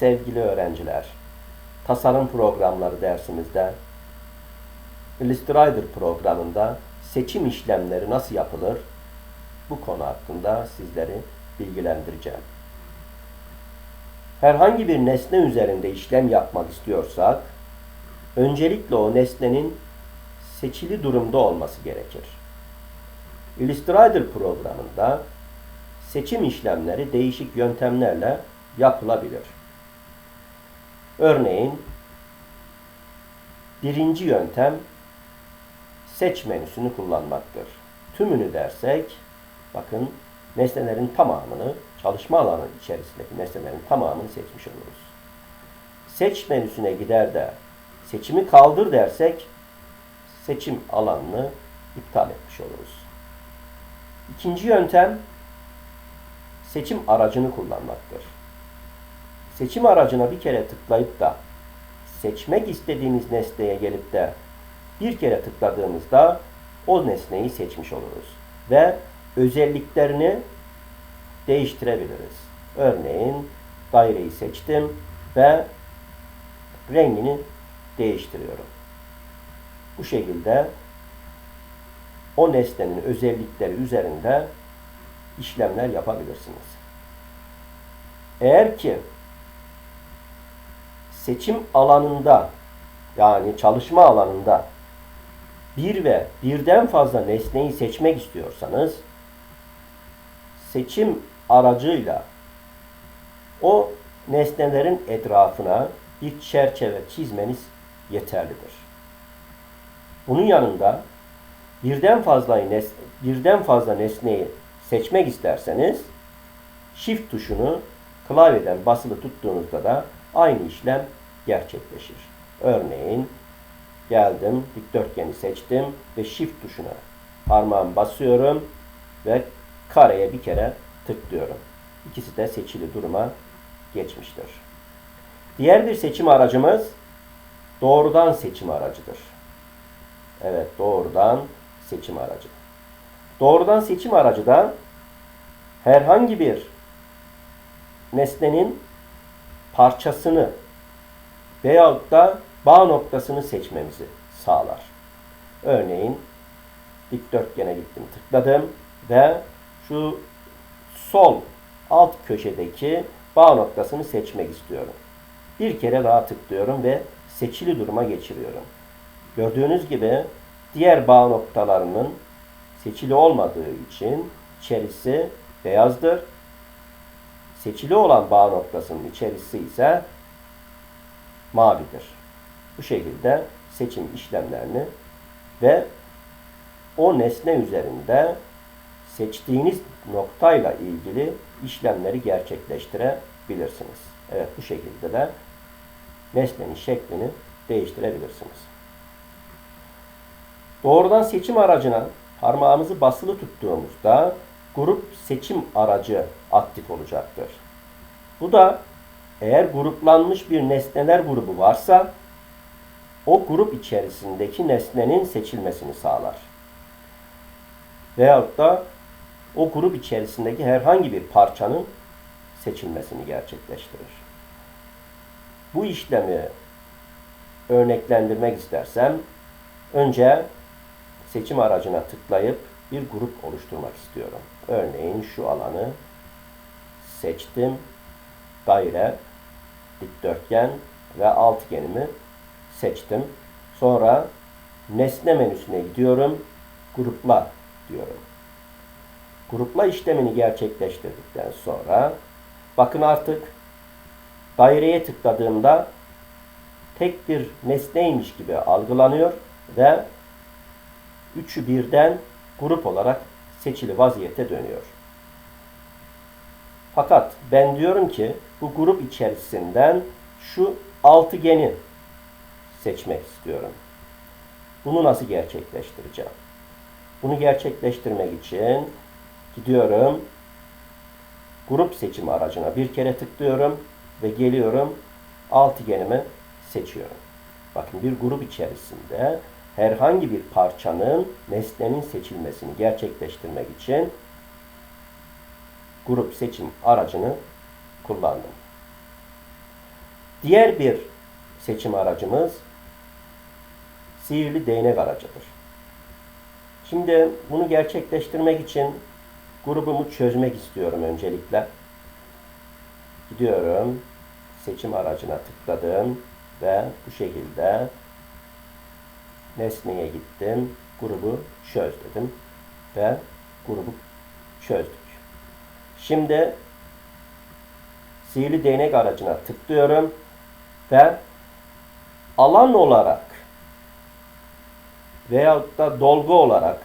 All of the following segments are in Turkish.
sevgili öğrenciler, tasarım programları dersimizde Illustrator programında seçim işlemleri nasıl yapılır? Bu konu hakkında sizleri bilgilendireceğim. Herhangi bir nesne üzerinde işlem yapmak istiyorsak, öncelikle o nesnenin seçili durumda olması gerekir. Illustrator programında seçim işlemleri değişik yöntemlerle yapılabilir. Örneğin birinci yöntem seç menüsünü kullanmaktır. Tümünü dersek bakın nesnelerin tamamını çalışma alanı içerisindeki nesnelerin tamamını seçmiş oluruz. Seç menüsüne gider de seçimi kaldır dersek seçim alanını iptal etmiş oluruz. İkinci yöntem seçim aracını kullanmaktır. Seçim aracına bir kere tıklayıp da seçmek istediğimiz nesneye gelip de bir kere tıkladığımızda o nesneyi seçmiş oluruz. Ve özelliklerini değiştirebiliriz. Örneğin daireyi seçtim ve rengini değiştiriyorum. Bu şekilde o nesnenin özellikleri üzerinde işlemler yapabilirsiniz. Eğer ki seçim alanında yani çalışma alanında bir ve birden fazla nesneyi seçmek istiyorsanız seçim aracıyla o nesnelerin etrafına bir çerçeve çizmeniz yeterlidir. Bunun yanında birden fazla nes birden fazla nesneyi seçmek isterseniz Shift tuşunu klavyeden basılı tuttuğunuzda da aynı işlem gerçekleşir. Örneğin geldim, dikdörtgeni seçtim ve Shift tuşuna parmağımı basıyorum ve kareye bir kere tıklıyorum. İkisi de seçili duruma geçmiştir. Diğer bir seçim aracımız doğrudan seçim aracıdır. Evet, doğrudan seçim aracı. Doğrudan seçim aracı da herhangi bir nesnenin parçasını veyahut da bağ noktasını seçmemizi sağlar. Örneğin dikdörtgene gittim, tıkladım ve şu sol alt köşedeki bağ noktasını seçmek istiyorum. Bir kere daha tıklıyorum ve seçili duruma geçiriyorum. Gördüğünüz gibi diğer bağ noktalarının seçili olmadığı için içerisi beyazdır. Seçili olan bağ noktasının içerisi ise mavidir. Bu şekilde seçim işlemlerini ve o nesne üzerinde seçtiğiniz noktayla ilgili işlemleri gerçekleştirebilirsiniz. Evet bu şekilde de nesnenin şeklini değiştirebilirsiniz. Doğrudan seçim aracına parmağımızı basılı tuttuğumuzda grup seçim aracı aktif olacaktır. Bu da eğer gruplanmış bir nesneler grubu varsa o grup içerisindeki nesnenin seçilmesini sağlar. Veyahut da o grup içerisindeki herhangi bir parçanın seçilmesini gerçekleştirir. Bu işlemi örneklendirmek istersem önce seçim aracına tıklayıp bir grup oluşturmak istiyorum. Örneğin şu alanı seçtim. Daire, dikdörtgen ve altıgenimi seçtim. Sonra nesne menüsüne gidiyorum. Grupla diyorum. Grupla işlemini gerçekleştirdikten sonra bakın artık daireye tıkladığımda tek bir nesneymiş gibi algılanıyor ve üçü birden grup olarak seçili vaziyete dönüyor. Fakat ben diyorum ki bu grup içerisinden şu altıgeni seçmek istiyorum. Bunu nasıl gerçekleştireceğim? Bunu gerçekleştirmek için gidiyorum. Grup seçimi aracına bir kere tıklıyorum ve geliyorum altıgenimi seçiyorum. Bakın bir grup içerisinde herhangi bir parçanın nesnenin seçilmesini gerçekleştirmek için grup seçim aracını kullandım. Diğer bir seçim aracımız sihirli değnek aracıdır. Şimdi bunu gerçekleştirmek için grubumu çözmek istiyorum öncelikle. Gidiyorum. Seçim aracına tıkladım ve bu şekilde nesneye gittim. Grubu çöz dedim ve grubu çözdük. Şimdi sihirli değnek aracına tıklıyorum ve alan olarak veyahut da dolgu olarak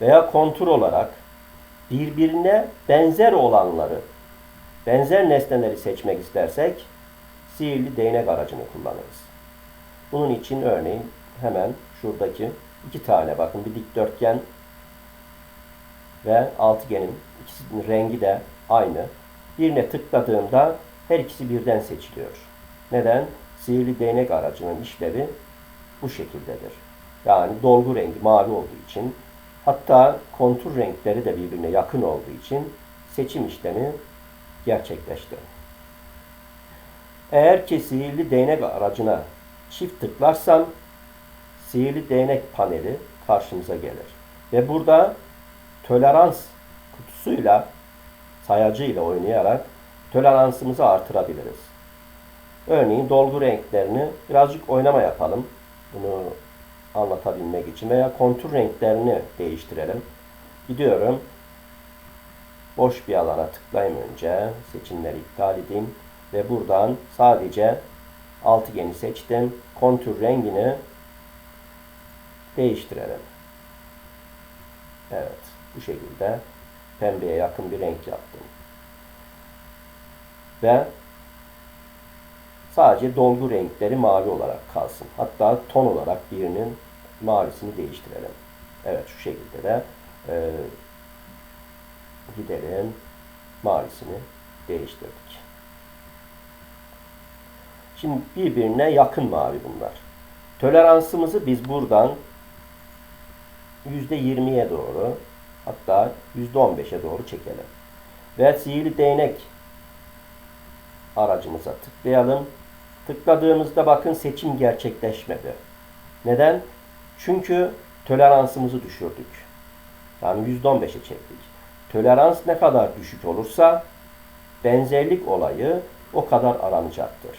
veya kontur olarak birbirine benzer olanları, benzer nesneleri seçmek istersek sihirli değnek aracını kullanırız. Bunun için örneğin hemen şuradaki iki tane bakın bir dikdörtgen ve altıgenin ikisinin rengi de aynı. Birine tıkladığımda her ikisi birden seçiliyor. Neden? Sihirli değnek aracının işlevi bu şekildedir. Yani dolgu rengi mavi olduğu için hatta kontur renkleri de birbirine yakın olduğu için seçim işlemi gerçekleşti. Eğer ki sihirli değnek aracına çift tıklarsam sihirli değnek paneli karşımıza gelir. Ve burada tolerans kutusuyla sayacıyla oynayarak toleransımızı artırabiliriz. Örneğin dolgu renklerini birazcık oynama yapalım. Bunu anlatabilmek için veya kontur renklerini değiştirelim. Gidiyorum. Boş bir alana tıklayayım önce. Seçimleri iptal edeyim. Ve buradan sadece altıgeni seçtim. Kontur rengini değiştirelim. Evet. Bu şekilde pembeye yakın bir renk yaptım. Ve sadece dolgu renkleri mavi olarak kalsın. Hatta ton olarak birinin mavisini değiştirelim. Evet şu şekilde de e, gidelim mavisini değiştirdik. Şimdi birbirine yakın mavi bunlar. Toleransımızı biz buradan %20'ye doğru hatta %15'e doğru çekelim. Ve sihirli değnek aracımıza tıklayalım. Tıkladığımızda bakın seçim gerçekleşmedi. Neden? Çünkü toleransımızı düşürdük. Yani %15'e çektik. Tolerans ne kadar düşük olursa benzerlik olayı o kadar aranacaktır.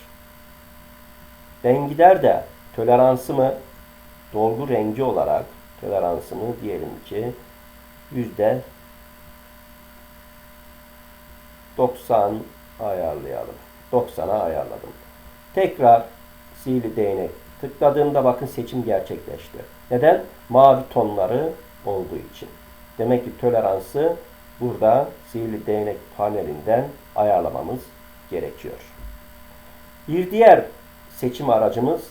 Ben gider de toleransımı dolgu rengi olarak toleransımı diyelim ki yüzde 90 ayarlayalım. 90'a ayarladım. Tekrar sihirli değnek tıkladığımda bakın seçim gerçekleşti. Neden? Mavi tonları olduğu için. Demek ki toleransı burada sihirli değnek panelinden ayarlamamız gerekiyor. Bir diğer seçim aracımız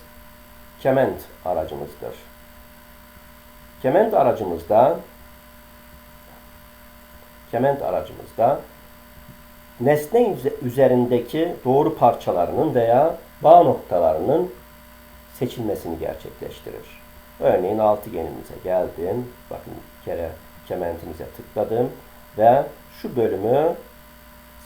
kement aracımızdır. Kement aracımızda kement aracımızda nesne üzerindeki doğru parçalarının veya bağ noktalarının seçilmesini gerçekleştirir. Örneğin altıgenimize geldim. Bakın bir kere kementimize tıkladım ve şu bölümü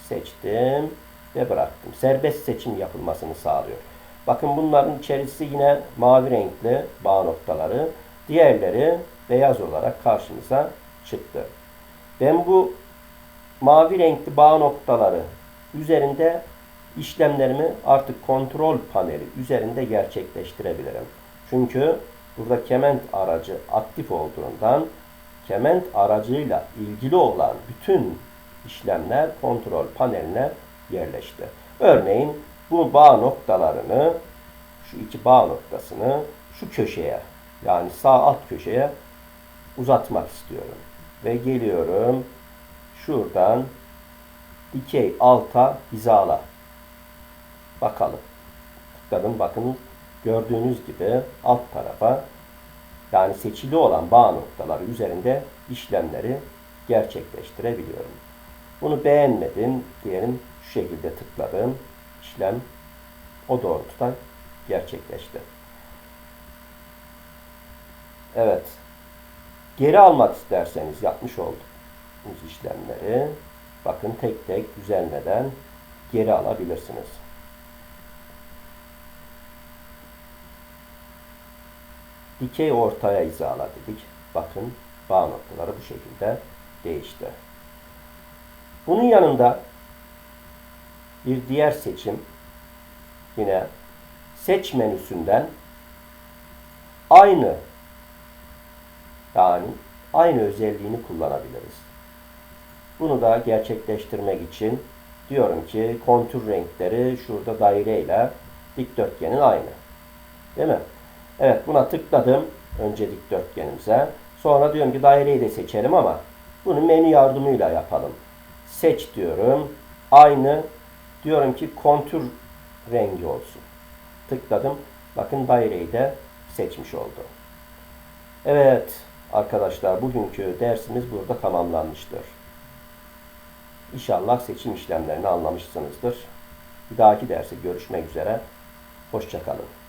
seçtim ve bıraktım. Serbest seçim yapılmasını sağlıyor. Bakın bunların içerisi yine mavi renkli bağ noktaları. Diğerleri beyaz olarak karşımıza çıktı. Ben bu mavi renkli bağ noktaları üzerinde işlemlerimi artık kontrol paneli üzerinde gerçekleştirebilirim. Çünkü burada kement aracı aktif olduğundan kement aracıyla ilgili olan bütün işlemler kontrol paneline yerleşti. Örneğin bu bağ noktalarını şu iki bağ noktasını şu köşeye yani sağ alt köşeye uzatmak istiyorum. Ve geliyorum şuradan dikey alta hizala. Bakalım. Tıkladım bakın gördüğünüz gibi alt tarafa yani seçili olan bağ noktaları üzerinde işlemleri gerçekleştirebiliyorum. Bunu beğenmedim diyelim şu şekilde tıkladım. İşlem o doğrultuda gerçekleşti. Evet. Geri almak isterseniz yapmış olduğunuz işlemleri bakın tek tek düzenleden geri alabilirsiniz. Dikey ortaya hizala dedik. Bakın bağ noktaları bu şekilde değişti. Bunun yanında bir diğer seçim yine seç menüsünden aynı aynı özelliğini kullanabiliriz. Bunu da gerçekleştirmek için diyorum ki kontür renkleri şurada daire ile dikdörtgenin aynı. Değil mi? Evet buna tıkladım önce dikdörtgenimize. Sonra diyorum ki daireyi de seçelim ama bunu menü yardımıyla yapalım. Seç diyorum. Aynı diyorum ki kontür rengi olsun. Tıkladım. Bakın daireyi de seçmiş oldu. Evet arkadaşlar bugünkü dersimiz burada tamamlanmıştır. İnşallah seçim işlemlerini anlamışsınızdır. Bir dahaki derste görüşmek üzere. Hoşçakalın.